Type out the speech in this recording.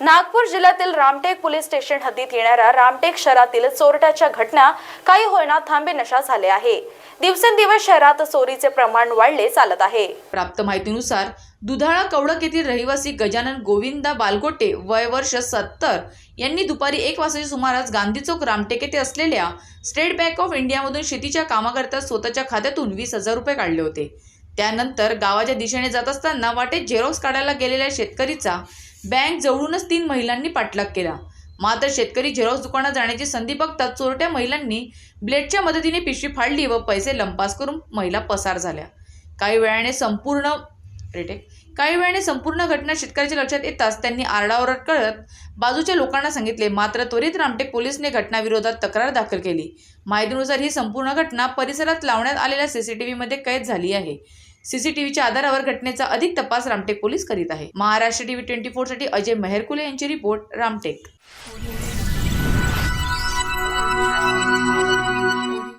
नागपूर जिल्ह्यातील Ramtek police station हद्दीत येणाऱ्या रामटेक शहरातील चोरट्याच्या घटना काही होईना थांबेनशा झाले आहे. दिवसेंदिवस शहरात चोरीचे प्रमाण वाढले चालत आहे. प्राप्त माहितीनुसार दुधाळा कवडक येथील रहिवासी गजानन गोविंदा बालगोटे वय वर्ष सत्तर यांनी दुपारी एक वाजताच्या सुमारास गांधी चौक रामटेक येथे असलेल्या स्टेट बँक ऑफ इंडियामधून शेतीच्या कामाकरता स्वतःच्या खात्यातून वीस हजार रुपये काढले होते. त्यानंतर गावाच्या दिशेने जात असताना वाटेत झेरॉक्स काढायला गेलेल्या शेतकरीचा बँक जवळूनच तीन महिलांनी पाठलाग केला. मात्र शेतकरी झेरॉक्स दुकानात जाण्याची संधी बघताच चोरट्या महिलांनी ब्लेडच्या मदतीने पिशवी फाडली व पैसे लंपास करून महिला पसार झाल्या. काही वेळाने संपूर्ण रेटेक काही वेळाने संपूर्ण घटना शेतकऱ्याच्या लक्षात येताच त्यांनी आरडाओरड करत बाजूच्या लोकांना सांगितले. मात्र त्वरित रामटेक पोलिसने घटनाविरोधात तक्रार दाखल केली. माहितीनुसार ही संपूर्ण घटना परिसरात लावण्यात आलेल्या सीसीटीव्हीमध्ये कैद झाली आहे. सीसीटीव्हीच्या आधारावर घटनेचा अधिक तपास रामटेक पोलीस करीत आहे. महाराष्ट्र टीव्ही ट्वेंटी फोरसाठी अजय मेहरकुले यांची रिपोर्ट रामटेक.